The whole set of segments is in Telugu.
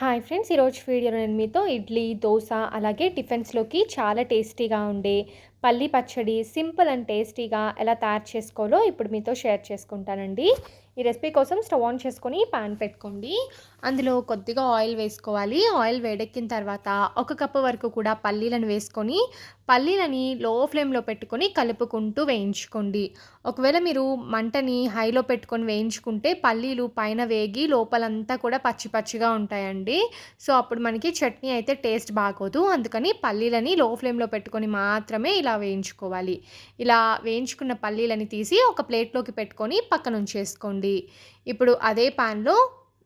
హాయ్ ఫ్రెండ్స్ ఈరోజు వీడియో నేను మీతో ఇడ్లీ దోశ అలాగే టిఫిన్స్లోకి చాలా టేస్టీగా ఉండే పల్లి పచ్చడి సింపుల్ అండ్ టేస్టీగా ఎలా తయారు చేసుకోవాలో ఇప్పుడు మీతో షేర్ చేసుకుంటానండి. ఈ రెసిపీ కోసం స్టవ్ ఆన్ చేసుకొని పాన్ పెట్టుకోండి. అందులో కొద్దిగా ఆయిల్ వేసుకోవాలి. ఆయిల్ వేడెక్కిన తర్వాత ఒక కప్పు వరకు కూడా పల్లీలను వేసుకొని పల్లీలని లో ఫ్లేమ్లో పెట్టుకొని కలుపుకుంటూ వేయించుకోండి. ఒకవేళ మీరు మంటని హైలో పెట్టుకొని వేయించుకుంటే పల్లీలు పైన వేగి లోపలంతా కూడా పచ్చి పచ్చిగా ఉంటాయండి. సో అప్పుడు మనకి చట్నీ అయితే టేస్ట్ బాగోదు. అందుకని పల్లీలని లో ఫ్లేమ్లో పెట్టుకొని మాత్రమే ఇలా వేయించుకోవాలి. ఇలా వేయించుకున్న పల్లీలని తీసి ఒక ప్లేట్లోకి పెట్టుకొని పక్కన ఉంచేసుకోండి. ఇప్పుడు అదే పాన్లో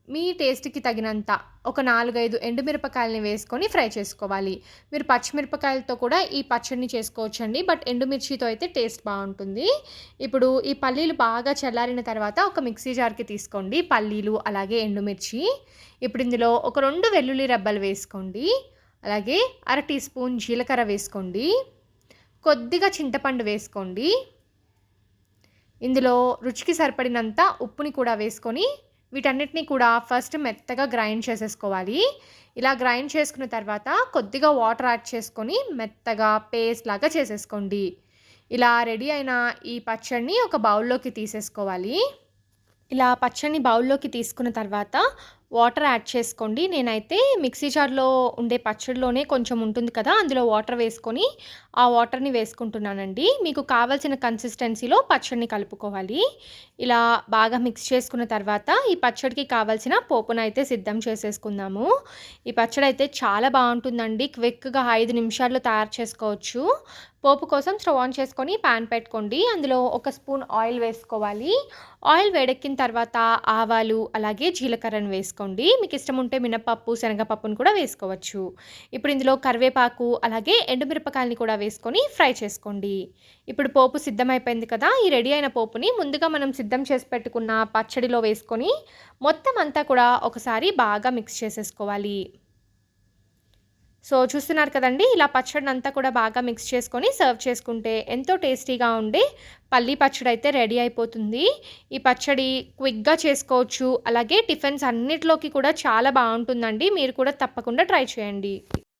మీ టేస్ట్కి తగినంత ఒక నాలుగైదు ఎండుమిరపకాయలని వేసుకొని ఫ్రై చేసుకోవాలి. మీరు పచ్చిమిరపకాయలతో కూడా ఈ పచ్చడిని చేసుకోవచ్చండి బట్ ఎండుమిర్చితో అయితే టేస్ట్ బాగుంటుంది. ఇప్పుడు ఈ పల్లీలు బాగా చల్లారిన తర్వాత ఒక మిక్సీ జార్కి తీసుకోండి పల్లీలు అలాగే ఎండుమిర్చి. ఇప్పుడు ఇందులో ఒక రెండు వెల్లుల్లి రెబ్బలు వేసుకోండి. అలాగే అర టీ స్పూన్ జీలకర్ర వేసుకోండి. కొద్దిగా చింతపండు వేసుకోండి. ఇందులో రుచికి సరిపడినంత ఉప్పుని కూడా వేసుకొని వీటన్నిటిని కూడా ఫస్ట్ మెత్తగా గ్రైండ్ చేసేసుకోవాలి. ఇలా గ్రైండ్ చేసుకున్న తర్వాత కొద్దిగా వాటర్ యాడ్ చేసుకొని మెత్తగా పేస్ట్ లాగా చేసేసుకోండి. ఇలా రెడీ అయిన ఈ పచ్చడిని ఒక బౌల్లోకి తీసేసుకోవాలి. ఇలా పచ్చడిని బౌల్లోకి తీసుకున్న తర్వాత వాటర్ యాడ్ చేసుకోండి. నేనైతే మిక్సీ జార్లో ఉండే పచ్చడిలోనే కొంచెం ఉంటుంది కదా అందులో వాటర్ వేసుకొని ఆ వాటర్ని వేసుకుంటున్నానండి. మీకు కావాల్సిన కన్సిస్టెన్సీలో పచ్చడిని కలుపుకోవాలి. ఇలా బాగా మిక్స్ చేసుకున్న తర్వాత ఈ పచ్చడికి కావాల్సిన పోపును అయితే సిద్ధం చేసేసుకుందాము. ఈ పచ్చడి అయితే చాలా బాగుంటుందండి. క్విక్గా ఐదు నిమిషాల్లో తయారు చేసుకోవచ్చు. పోపు కోసం స్టవ్ ఆన్ చేసుకొని ప్యాన్ పెట్టుకోండి. అందులో ఒక స్పూన్ ఆయిల్ వేసుకోవాలి. ఆయిల్ వేడెక్కిన తర్వాత ఆవాలు అలాగే జీలకర్రను వేసుకోండి. మీకు ఇష్టం ఉంటే మినపప్పు శనగపప్పును కూడా వేసుకోవచ్చు. ఇప్పుడు ఇందులో కరివేపాకు అలాగే ఎండుమిరపకాయలని కూడా వేసుకొని ఫ్రై చేసుకోండి. ఇప్పుడు పోపు సిద్ధమైపోయింది కదా ఈ రెడీ అయిన పోపుని ముందుగా మనం సిద్ధం చేసి పెట్టుకున్న పచ్చడిలో వేసుకొని మొత్తం అంతా కూడా ఒకసారి బాగా మిక్స్ చేసేసుకోవాలి. సో చూస్తున్నారు కదండి ఇలా పచ్చడిని అంతా కూడా బాగా మిక్స్ చేసుకొని సర్వ్ చేసుకుంటే ఎంతో టేస్టీగా ఉండే పల్లీ పచ్చడి అయితే రెడీ అయిపోతుంది. ఈ పచ్చడి క్విక్గా చేసుకోవచ్చు అలాగే టిఫిన్స్ అన్నిటిలోకి కూడా చాలా బాగుంటుందండి. మీరు కూడా తప్పకుండా ట్రై చేయండి.